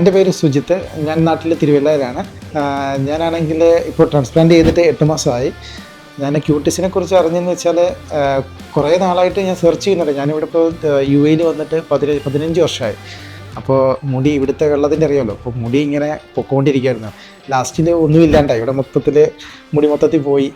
എന്റെ പേര് സുജിത്ത്. ഞാൻ നാട്ടിലെ തിരുവല്ലയിലാണ്. ഞാനാണെങ്കിൽ ഇപ്പോൾ ട്രാൻസ്പ്ലാന്റ് ചെയ്തിട്ട് എട്ട് മാസമായി. ഞാൻ ക്യൂട്ടിസിനെ കുറിച്ച് അറിഞ്ഞെന്ന് വെച്ചാൽ കുറേ നാളായിട്ട് ഞാൻ സെർച്ച് ചെയ്യുന്നുണ്ട്. ഞാനിവിടെ ഇപ്പോൾ യു എയിൽ വന്നിട്ട് പതിന പതിനഞ്ച് വർഷമായി. അപ്പോൾ മുടി ഇവിടുത്തെ വെള്ളത്തിന്റെ അറിയാമല്ലോ. അപ്പോൾ മുടി ഇങ്ങനെ പൊക്കോണ്ടിരിക്കുകയായിരുന്നു ലാസ്റ്റിൽ ഒന്നുമില്ലാണ്ടായി. ഇവിടെ മൊത്തത്തിൽ മുടി മൊത്തത്തിൽ പോയി.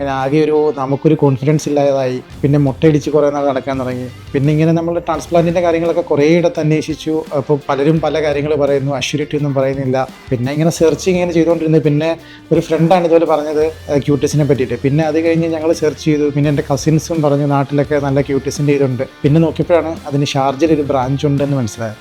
പിന്നെ ആകെ ഒരു നമുക്കൊരു കോൺഫിഡൻസ് ഇല്ലാതായി. പിന്നെ മുട്ടയിടിച്ച് കുറേ നാൾ നടക്കാൻ തുടങ്ങി. പിന്നെ ഇങ്ങനെ നമ്മൾ ട്രാൻസ്പ്ലാന്റിന്റെ കാര്യങ്ങളൊക്കെ കുറേ ഇടത്ത് അന്വേഷിച്ചു. അപ്പോൾ പലരും പല കാര്യങ്ങൾ പറയുന്നു. അഷ്യൂരിറ്റി ഒന്നും പറയുന്നില്ല. പിന്നെ ഇങ്ങനെ സെർച്ച് ഇങ്ങനെ ചെയ്തുകൊണ്ടിരുന്നത്. പിന്നെ ഒരു ഫ്രണ്ടാണ് ഇതുപോലെ പറഞ്ഞത് ക്യൂട്ടിസിനെ പറ്റിയിട്ട്. പിന്നെ അത് കഴിഞ്ഞ് ഞങ്ങൾ സെർച്ച് ചെയ്തു. പിന്നെ എന്റെ കസിൻസും പറഞ്ഞു നാട്ടിലൊക്കെ നല്ല ക്യൂട്ടിസിന്റെ ഇതുണ്ട്. പിന്നെ നോക്കിയപ്പോഴാണ് അതിന് ഷാർജയിൽ ഒരു ബ്രാഞ്ച് ഉണ്ടെന്ന് മനസ്സിലായത്.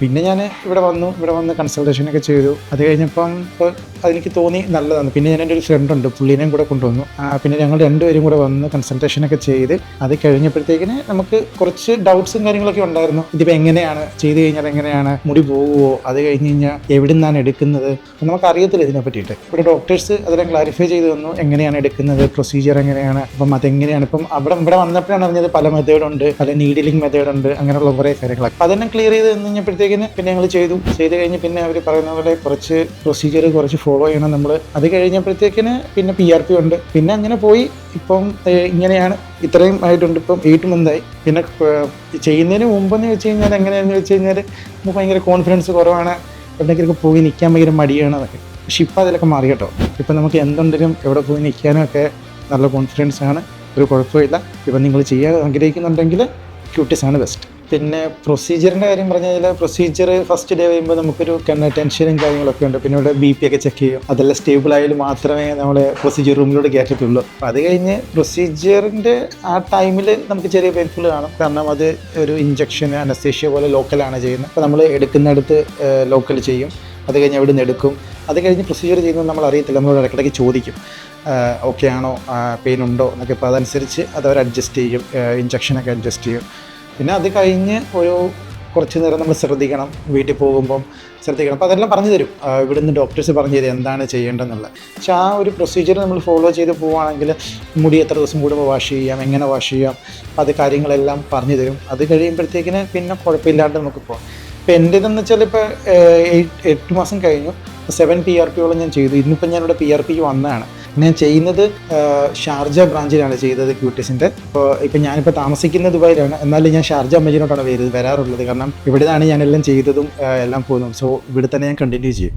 പിന്നെ ഞാൻ ഇവിടെ വന്നു ഇവിടെ വന്ന് കൺസൾട്ടേഷനൊക്കെ ചെയ്തു. അത് കഴിഞ്ഞപ്പം ഇപ്പോൾ അതെനിക്ക് തോന്നി നല്ലതാണ്. പിന്നെ ഞാൻ എന്റെ ഒരു ഫ്രണ്ട് ഉണ്ട് പുള്ളീനെയും കൂടെ കൊണ്ടുവന്നു. പിന്നെ ഞങ്ങൾ രണ്ടുപേരും കൂടെ വന്ന് കൺസൾട്ടേഷനൊക്കെ ചെയ്ത് അത് കഴിഞ്ഞപ്പോഴത്തേക്കിന് നമുക്ക് കുറച്ച് ഡൗട്ട്സും കാര്യങ്ങളൊക്കെ ഉണ്ടായിരുന്നു. ഇതിപ്പോൾ എങ്ങനെയാണ്? ചെയ്ത് കഴിഞ്ഞാൽ എങ്ങനെയാണ്? മുടി പോകുമോ അത് കഴിഞ്ഞ് കഴിഞ്ഞാൽ എവിടെ നിന്നാണ് എടുക്കുന്നത്? നമുക്ക് അറിയത്തില്ല ഇതിനെ പറ്റിയിട്ട് ഇവിടെ ഡോക്ടേഴ്സ് അതെല്ലാം ക്ലാരിഫൈ ചെയ്ത് തന്നു. എങ്ങനെയാണ് എടുക്കുന്നത്? പ്രൊസീജിയർ എങ്ങനെയാണ്? അപ്പം അതെങ്ങനെയാണ്? ഇപ്പം അവിടെ ഇവിടെ വന്നപ്പോഴാണ് അറിഞ്ഞത് പല മെത്തേഡുണ്ട് പല നീഡിലിംഗ് മെത്തേഡുണ്ട് അങ്ങനെയുള്ള കുറേ കാര്യങ്ങളൊക്കെ. അതെല്ലാം ക്ലിയർ ചെയ്ത് തന്നു കഴിഞ്ഞപ്പോഴത്തേക്കിന് പിന്നെ ഞങ്ങൾ ചെയ്തു. ചെയ്ത് കഴിഞ്ഞ് പിന്നെ അവർ പറയുന്ന പോലെ കുറച്ച് പ്രൊസീജിയർ കുറച്ച് ഫോളോ ചെയ്യണം നമ്മൾ അത് കഴിഞ്ഞപ്പോഴത്തേക്കിന് പിന്നെ പി ആർ പി ഉണ്ട്. പിന്നെ അങ്ങനെ പോയി. ഇപ്പം ഇങ്ങനെയാണ്. ഇത്രയും ആയിട്ടുണ്ട്. ഇപ്പം എയ്റ്റ് മന്തായി പിന്നെ ചെയ്യുന്നതിന് മുമ്പെന്ന് വെച്ച് കഴിഞ്ഞാൽ എങ്ങനെയാണെന്ന് വെച്ച് കഴിഞ്ഞാൽ നമുക്ക് ഭയങ്കര കോൺഫിഡൻസ് കുറവാണ്. എവിടേക്കൊക്കെ പോയി നിൽക്കാൻ ഭയങ്കര മടിയാണ് അതൊക്കെ. പക്ഷെ ഇപ്പം അതിലൊക്കെ മാറി കേട്ടോ. ഇപ്പം നമുക്ക് എന്തുണ്ടെങ്കിലും എവിടെ പോയി നിൽക്കാനും ഒക്കെ നല്ല കോൺഫിഡൻസ് ആണ്. ഒരു കുഴപ്പമില്ല. ഇപ്പം നിങ്ങൾ ചെയ്യാൻ ആഗ്രഹിക്കുന്നുണ്ടെങ്കിൽ ആണ് ബെസ്റ്റ് പിന്നെ പ്രൊസീജിയറിന്റെ കാര്യം പറഞ്ഞു കഴിഞ്ഞാൽ പ്രൊസീജിയർ ഫസ്റ്റ് ഡേ കഴിയുമ്പോൾ നമുക്കൊരു കണ്ണ ടെൻഷനും കാര്യങ്ങളൊക്കെ ഉണ്ട്. പിന്നെ ഇവിടെ ബി പി ഒക്കെ ചെക്ക് ചെയ്യും. അതെല്ലാം സ്റ്റേബിൾ ആയാലും മാത്രമേ നമ്മളെ പ്രൊസീജിയർ റൂമിലൂടെ കയറ്റത്തുള്ളൂ അപ്പോൾ അത് കഴിഞ്ഞ് പ്രൊസീജിയറിന്റെ ആ ടൈമിൽ നമുക്ക് ചെറിയ പെയിൻഫുൾ കാണും. കാരണം അത് ഒരു ഇഞ്ചക്ഷൻ അനസ്തേഷ്യ പോലെ ലോക്കലാണ് ചെയ്യുന്നത്. അപ്പോൾ നമ്മൾ എടുക്കുന്നിടത്ത് ലോക്കൽ ചെയ്യും. അത് കഴിഞ്ഞ് അവിടെ നിന്ന് എടുക്കും. അത് കഴിഞ്ഞ് പ്രൊസീജിയർ ചെയ്യുന്നത് നമ്മൾ അറിയത്തില്ല. നമ്മളോട് ഇടയ്ക്കിടയ്ക്ക് ചോദിക്കും. ഓക്കെ ആണോ? പെയിൻ ഉണ്ടോ? എന്നൊക്കെ. അപ്പോൾ അതനുസരിച്ച് അത് അവർ അഡ്ജസ്റ്റ് ചെയ്യും. ഇഞ്ചക്ഷനൊക്കെ അഡ്ജസ്റ്റ് ചെയ്യും. പിന്നെ അത് കഴിഞ്ഞ് ഒരു കുറച്ച് നേരം നമ്മൾ ശ്രദ്ധിക്കണം വീട്ടിൽ പോകുമ്പം ശ്രദ്ധിക്കണം. അപ്പോൾ അതെല്ലാം പറഞ്ഞു തരും. ഇവിടുന്ന് ഡോക്ടേഴ്സ് പറഞ്ഞു തരും എന്താണ് ചെയ്യേണ്ടതെന്നുള്ളത്. പക്ഷെ ആ ഒരു പ്രൊസീജിയർ നമ്മൾ ഫോളോ ചെയ്ത് പോവുകയാണെങ്കിൽ മുടി എത്ര ദിവസം കൂടുമ്പോൾ വാഷ് ചെയ്യാം എങ്ങനെ വാഷ് ചെയ്യാം അത് കാര്യങ്ങളെല്ലാം പറഞ്ഞു തരും. അത് കഴിയുമ്പോഴത്തേക്കിന് പിന്നെ കുഴപ്പമില്ലാണ്ട് നമുക്ക് പോകാം. ഇപ്പം എന്റേതെന്ന് വെച്ചാൽ ഇപ്പോൾ എയ്റ്റ് എട്ട് മാസം കഴിഞ്ഞു. സെവൻ പി ആർ പിയോളം ഞാൻ ചെയ്തു. ഇന്നിപ്പോൾ ഞാനിവിടെ പി ആർ പിക്ക് വന്നതാണ്. ഞാൻ ചെയ്യുന്നത് ഷാർജ ബ്രാഞ്ചിലാണ് ചെയ്തത് ക്യൂട്ടീസിന്റെ അപ്പോൾ ഇപ്പം ഞാനിപ്പോൾ താമസിക്കുന്ന ദുബായിലാണ്. എന്നാലും ഞാൻ ഷാർജ അമ്മജിനോട്ടാണ് വരുന്നത് വരാറുള്ളത്. കാരണം ഇവിടെയാണ് ഞാനെല്ലാം ചെയ്തതും എല്ലാം പോകുന്നതും. സോ ഇവിടെ തന്നെ ഞാൻ കണ്ടിന്യൂ ചെയ്യും.